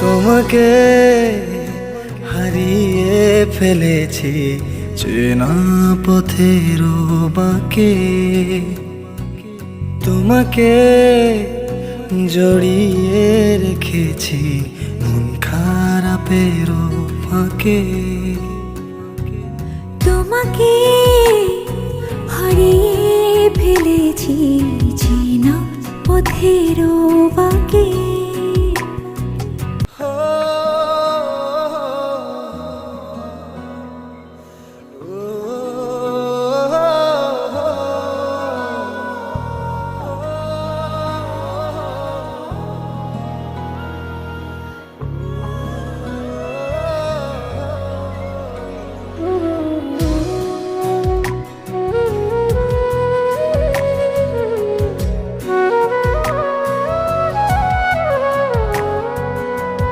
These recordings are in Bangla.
তোমাকে হারিয়ে ফেলেছি, চেনা পথের বাকে। তোমাকে জড়িয়ে রেখেছি, মন খারাপের ফাঁকে। তোমাকে হারিয়ে ফেলেছি, চেনা পথের বাকে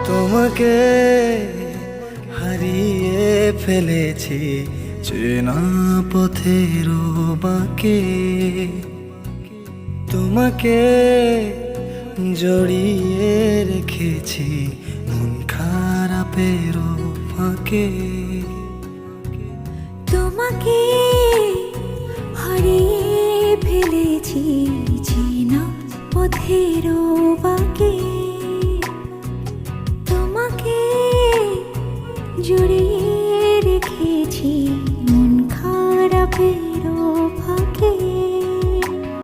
তোমাকে হারিয়ে ফেলেছি, চেনা পথের বাকে। তোমাকে জড়িয়ে রেখেছি, মন খারাপের ফাঁকে। তোমাকে হারিয়ে ফেলেছি, চেনা পথের বাকে। জড়িয়ে রেখেছি।